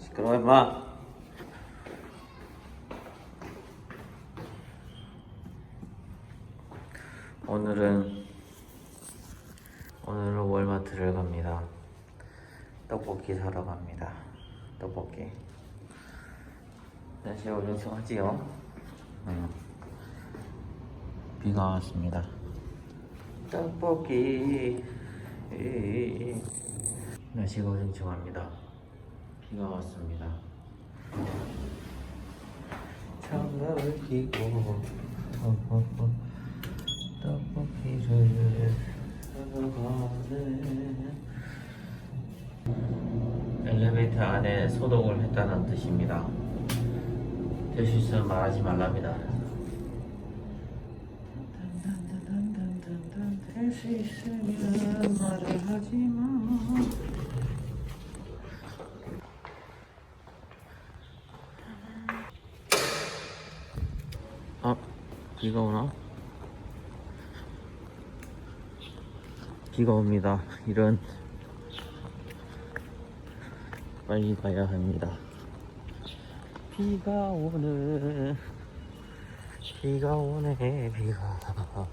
시끄러워 임마 오늘은 오늘은 월마트를 갑니다 떡볶이 사러 갑니다 떡볶이 날씨가 어정쩡하지요? 응. 비가 왔습니다 떡볶이. 날씨가 어정쩡합니다. 비가 왔습니다. 장갑을 끼고 어허허, 떡볶이를 사러 가네. 엘리베이터 안에 소독을 했다는 뜻입니다. 될 수 있으면 말하지 말랍니다. 될 수 있으면 말을 하지 마 아, 비가 오나? 비가 옵니다. 이런 빨리 가야 합니다. 비가 오네. 비가 오네. 비가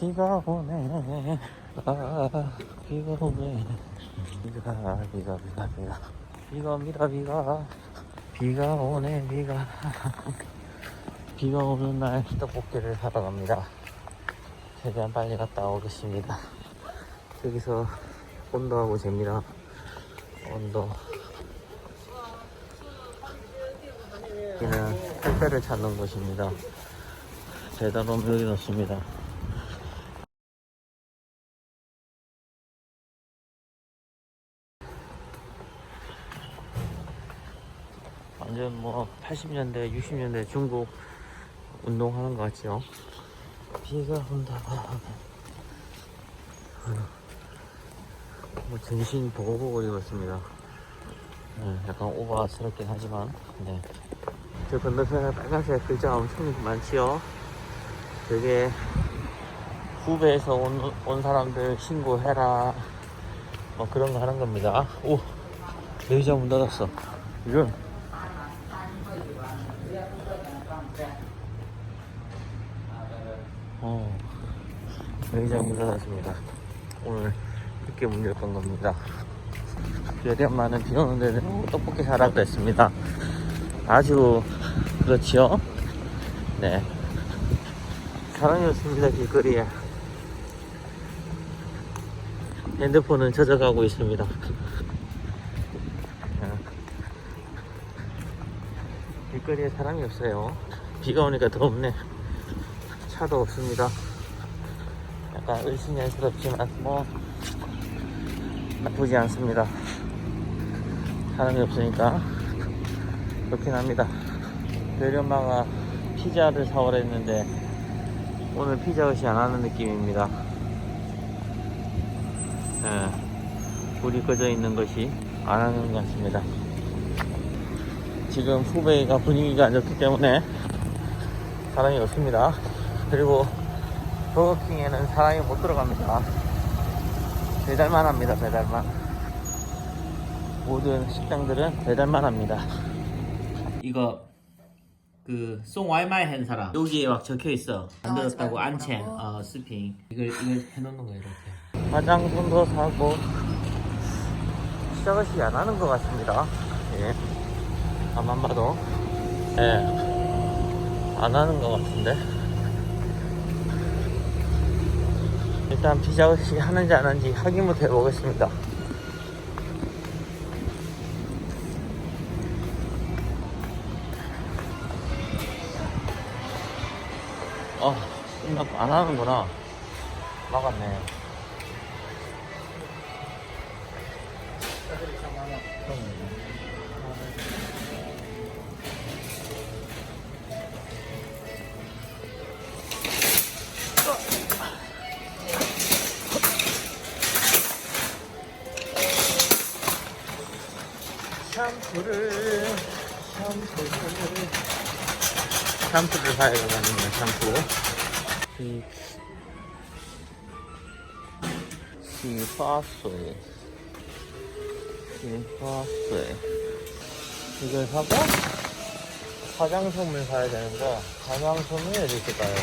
비가 오네. 아, 비가 오네. 비가 비가 비가 비가 비가 옵니다. 비가 비가 오네. 비가 비가 오는 날 떡볶이를 사러 갑니다. 최대한 빨리 갔다 오겠습니다. 여기서 온도하고 잽니다. 온도. 여기는 택배를 찾는 곳입니다. 배달 여기 넣습니다. 완전 뭐 80년대, 60년대 중국 운동하는 것 같지요? 비가 온다. 뭐 전신 보호복을 입었습니다. 네, 약간 오버스럽긴 하지만, 네. 저 건너편에 빨간색 글자 엄청 많지요? 저게 후배에서 온, 온 사람들 신고해라. 뭐 그런 거 하는 겁니다. 오! 여기자 문 닫았어. 이런. 어, 매니저 문 닫았습니다. 오늘 늦게 문 열건 겁니다. 최대한많은 비 오는 데는 떡볶이 사라고 했습니다. 아주 그렇지요? 네. 사람이 없습니다, 길거리에. 핸드폰은 젖어가고 있습니다. 어. 길거리에 사람이 없어요. 비가 오니까 더 없네. 차도 없습니다. 약간 을신연스럽지만 뭐 나쁘지 않습니다. 사람이 없으니까 좋긴 합니다. 엄마가 피자를 사오라 했는데 오늘 피자 옷이 안 하는 느낌입니다. 예, 불이 꺼져 있는 것이 안 하는 것 같습니다. 지금 후배가 분위기가 안 좋기 때문에 사람이 없습니다. 그리고 버거킹에는 사람이 못 들어갑니다. 배달만 합니다, 배달만. 모든 식당들은 배달만 합니다. 이거 그 송 와이마이 한 사람. 여기에 막 적혀 있어. 만들었다고 안첸 어 스핑. 이걸 이걸 해놓는 거예요 이렇게. 화장품도 사고 시작을 안 하는 것 같습니다. 예. 가만 봐도. 예안 하는 것 같은데 일단 피자헛이 하는지 안 하는지 확인부터 해보겠습니다. 어, 끝났고 안 하는구나. 막았네. 샴푸를 사야 되거든요 샴푸 시 시화水 김밥스 이걸 사고 화장솜을 사야 되는데 화장솜이 어디 있을까요?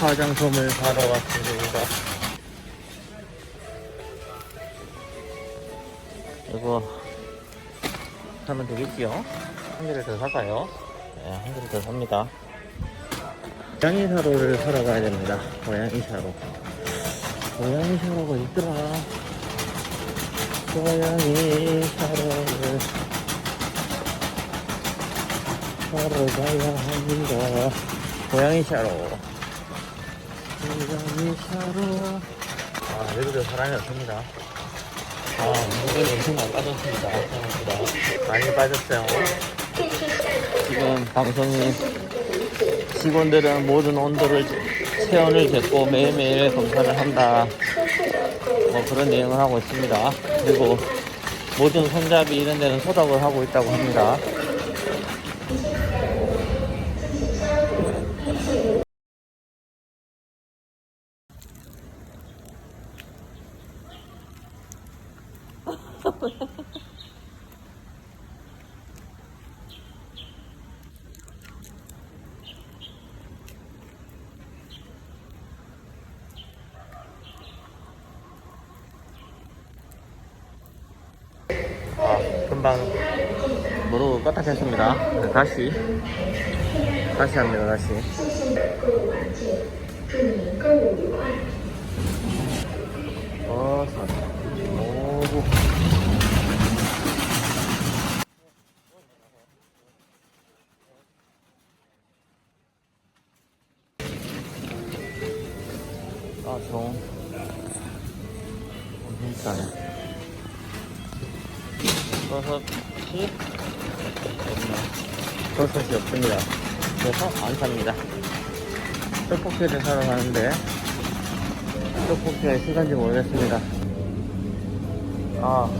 화장솜을 사러 왔습니다. 이거 사면 되겠지요? 한 개를 더 살까요? 네, 한더 삽니다. 고양이 사료를 사러 가야 됩니다. 고양이 사료. 고양이 사료가 있더라. 고양이 사료를 사러 가야 합니다. 고양이 사료. 고양이 사료. 아, 여기도 사람이 없습니다. 아, 물건이 엄청 많이 빠졌습니다. 많이 빠졌어요. 지금 방송이 직원들은 모든 온도를 체온을 쟀고 매일매일 검사를 한다. 뭐 그런 내용을 하고 있습니다. 그리고 모든 손잡이 이런 데는 소독을 하고 있다고 합니다. 아, 금방 무릎을 까딱했습니 다. 다시 다시 합니다. 다시. 어. 아, 종. 엄청 비싸네. 버섯이 없나? 버섯이 없습니다. 그래서 안 삽니다. 떡볶이를 사러 가는데 떡볶이가 시간인지 모르겠습니다. 아,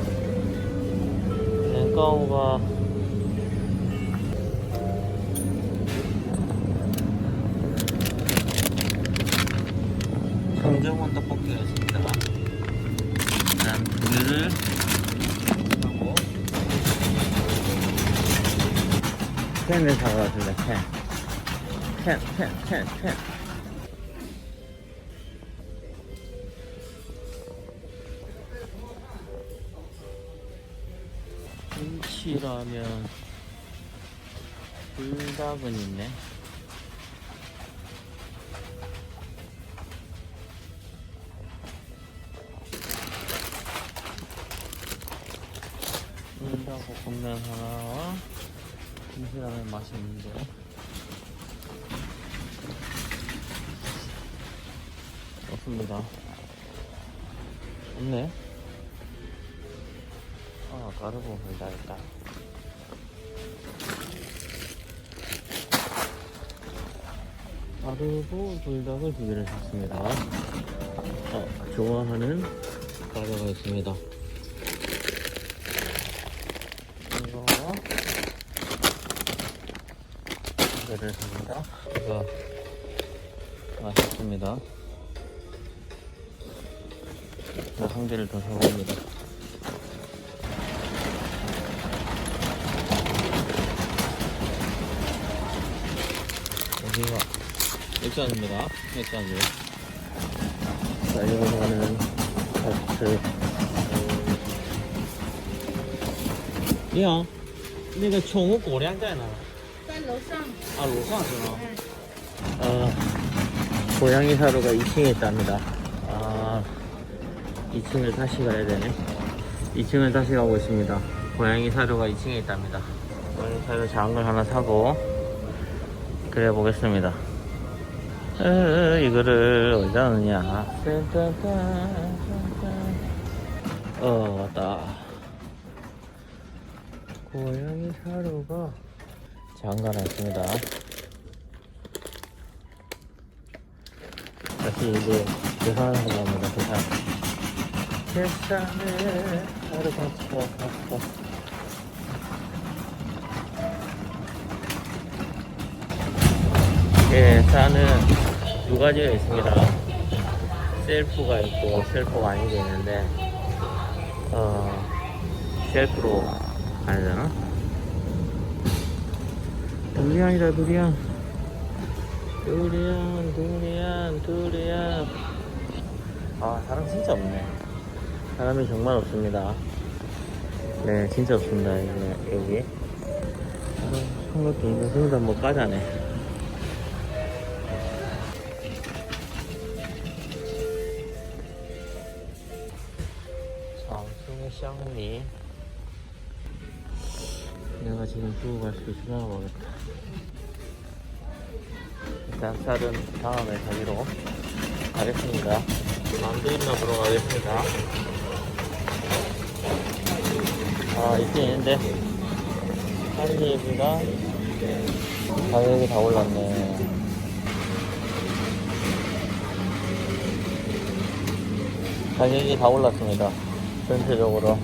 냉가오가 캔을 사러 왔습니다. 캔. 캔, 캔, 캔, 캔. 김치라면 불닭은 있네. 불닭볶음면 하나와 김치라면 맛있는데. 없습니다. 없네. 아, 가르보 불닭 있다. 가르보 불닭을 두 개를 샀습니다. 어, 좋아하는 가루가 있습니다. 이거 두 개 를 삽니다. 이거 맛있습니다. 이거 한 개를 더 사봅니다. 여기가 액션입니다. 액션이. 자, 이거는 다트. 이형, 근데 이거 총은 고량자야 나. 在楼上。啊，楼上是吗？어, 고양이 사료가 2층에 있답니다. 아, 2층을 다시 가야 되네. 2층을 다시 가고 있습니다. 고양이 사료가 2층에 있답니다. 고양이 사료 작은 걸 하나 사고, 그래 보겠습니다. 어, 이거를 어디다 넣냐. 어, 왔다. 고양이 사료가 장가놨습니다. 다시 이제 계산을 하려합니다 계산. 계산을 하루 갔어, 갔어. 계산은 두 가지가 있습니다. 셀프가 있고 셀프가 아닌 게 있는데 어, 쉘프로 가야 되나? 두리안이다, 두리안. 두리안, 두리안, 두리안. 아, 사람 진짜 없네. 사람이 정말 없습니다. 네, 진짜 없습니다, 여기. 여기. 한것도 있는 순간 뭐 까자네. samsung xiaomi 내가 지금 두고 갈 수 있으나 모르겠다 일 단 쌀은 다음에 가기로 가겠습니다 만두 있나 보러 가겠습니다 아 있긴 있는데 한개비가 가격이 다 올랐네 가격이 다 올랐습니다. 전체적으로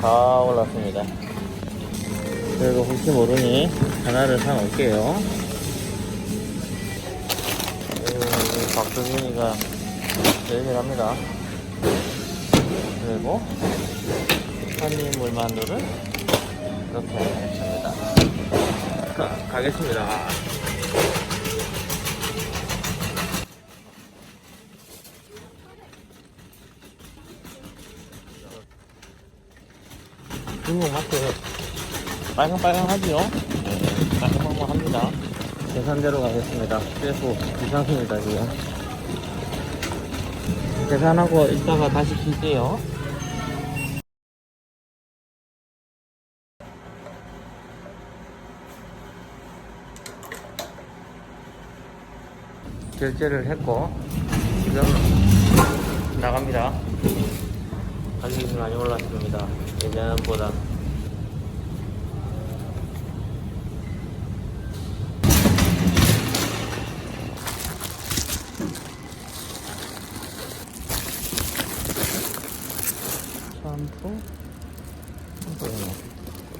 다 올랐습니다. 그래도 혹시 모르니 하나를 사 놓을게요. 음, 박수진이가 열일합니다. 그리고 한입 물만두를 이렇게 했습니다. 가, 가겠습니다. 중국 마트 빨강빨강하지요? 네, 빨강빨강합니다. 계산대로 가겠습니다. 그래서 이상입니다 지금. 계산하고 이따가 다시 킬게요. 결제를 했고 지금 나갑니다. 가격이 많이 올랐습니다. 예전보다. 샴푸? 샴푸는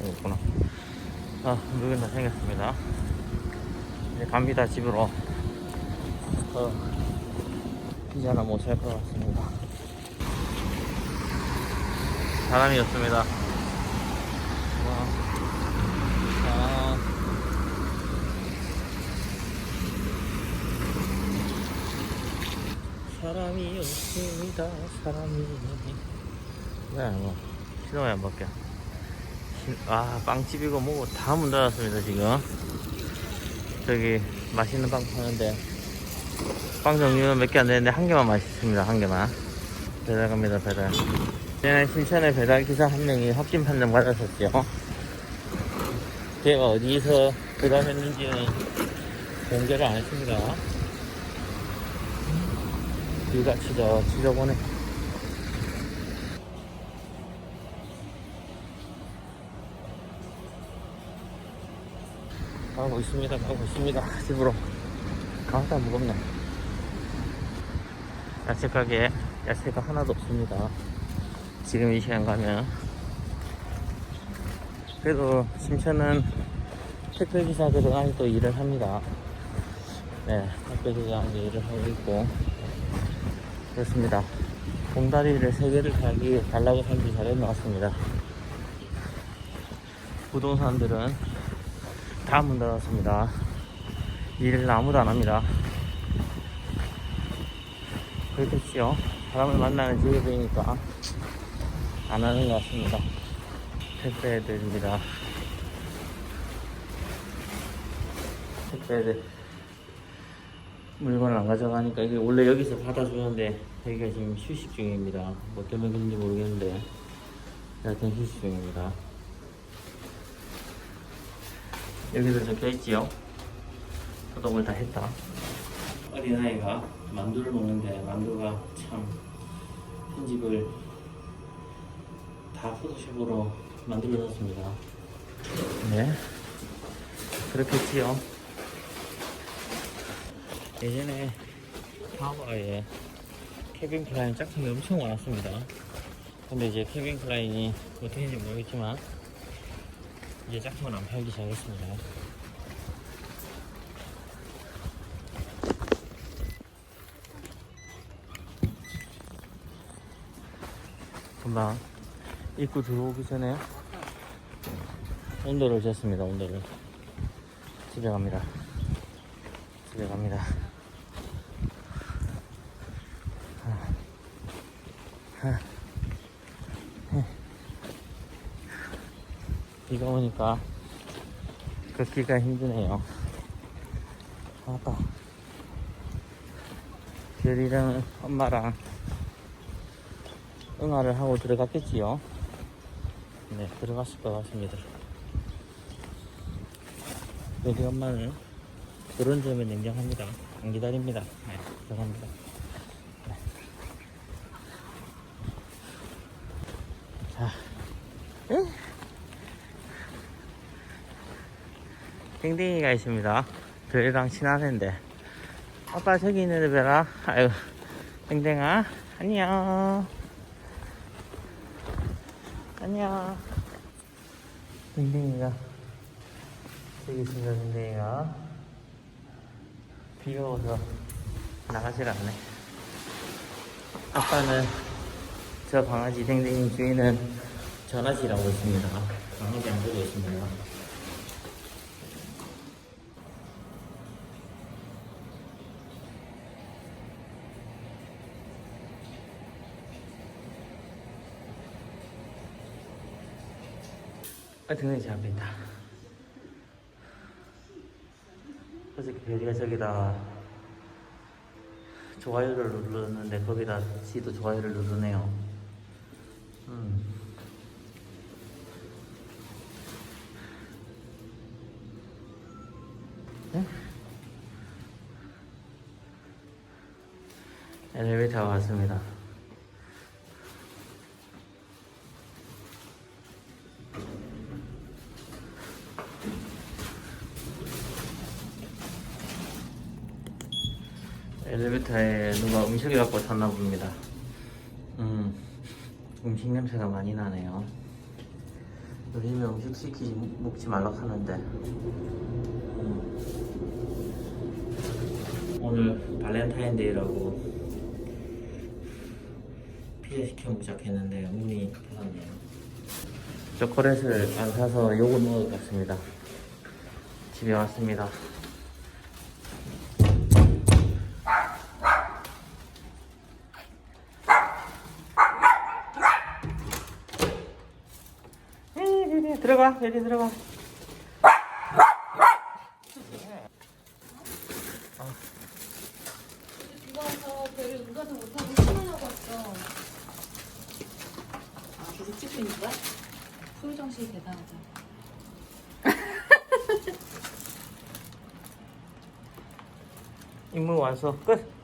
여기 있구나. 아, 누구나 생겼습니다. 이제 갑니다, 집으로. 어, 피자나 못 살 것 같습니다. 사람이 없습니다. 사람이 없습니다. 사람이. 왜, 뭐, 시동이 안 바뀌어. 시- 아, 빵집이고 뭐고 다 문 닫았습니다, 지금. 저기, 맛있는 빵 파는데. 빵 종류는 몇 개 안 되는데, 한 개만 맛있습니다, 한 개만. 배달 갑니다, 배달. 전에 신천에 배달 기사 한 명이 확진 판정 받았었죠. 걔가 어디서 배달했는지는 공개를 안 했습니다. 비가 치죠, 지저분해. 가고 있습니다, 가고 있습니다. 집으로. 가다 무겁네. 야채 가게에 야채가 하나도 없습니다. 지금 이 시간 가면 그래도 심천은 택배기사들은 아직도 일을 합니다 네 택배기사 이제 일을 하고 있고 그렇습니다 봉다리를 세 개를 달기 달라고 한지 잘해 놓았습니다 부동산들은 다 문 닫았습니다 일을 아무도 안 합니다 그렇겠지요 사람을 만나는 직업이니까 안 하는 것 같습니다. 택배들입니다. 택배들 물건을 안 가져가니까 이게 원래 여기서 받아주는데 여기가 지금 휴식 중입니다. 뭐 때문에 그런지 모르겠는데 여하튼 휴식 중입니다. 여기도 적혀 있지요. 소독을 다 했다. 어린아이가 만두를 먹는데 만두가 참 편집을 다 포토샵으로 만들어 놨습니다. 네. 그렇겠지요. 예전에 하와이에 케빈 클라인 짝퉁이 엄청 많았습니다. 근데 이제 케빈 클라인이 어떻게 했는지 모르겠지만 이제 짝퉁은 안 팔기 시작했습니다. 금방 입구 들어오기 전에 온도를 쟀습니다. 온도를 집에 갑니다. 집에 갑니다. 비가 오니까 걷기가 힘드네요. 아빠. 별이랑 엄마랑 응아를 하고 들어갔겠지요. 네, 들어갔을 것 같습니다. 여기 엄마는 그런 점에 냉정합니다. 안 기다립니다. 네, 들어갑니다. 네. 자, 응? 땡땡이가 있습니다. 별이랑 친하는데. 아빠 저기 있는 데 별아. 아유, 땡땡아. 안녕. 안녕. 땡땡이가. 저기 있습니다, 땡땡이가. 비가 와서 나가질 않네. 아빠는 저 강아지 땡땡이 주인은 전화질하고 있습니다. 강아지 안 보고 있습니다. 아, 등등이 제 앞에 있다. 어저께 별이가 저기다 좋아요를 눌렀는데 거기다 지도 좋아요를 누르네요. 음. 네? 엘리베이터가 왔습니다. 엘리베이터에 누가 음식을 갖고 탔나 봅니다. 음, 음식 냄새가 많이 나네요. 요즘에 음식 시키지 먹지 말라 하는데 음. 오늘 발렌타인데이라고 피자 시켜 먹자 했는데 문이 닫았네요. 초콜릿을 안 사서 요거 먹을 것 같습니다. 집에 왔습니다. 들어가, 여기 들어가. 와서 응가도 못하고 왔어. 아, 계속 찍고 있는 거야? 소유정신이 대단하다. 임무 완성 끝.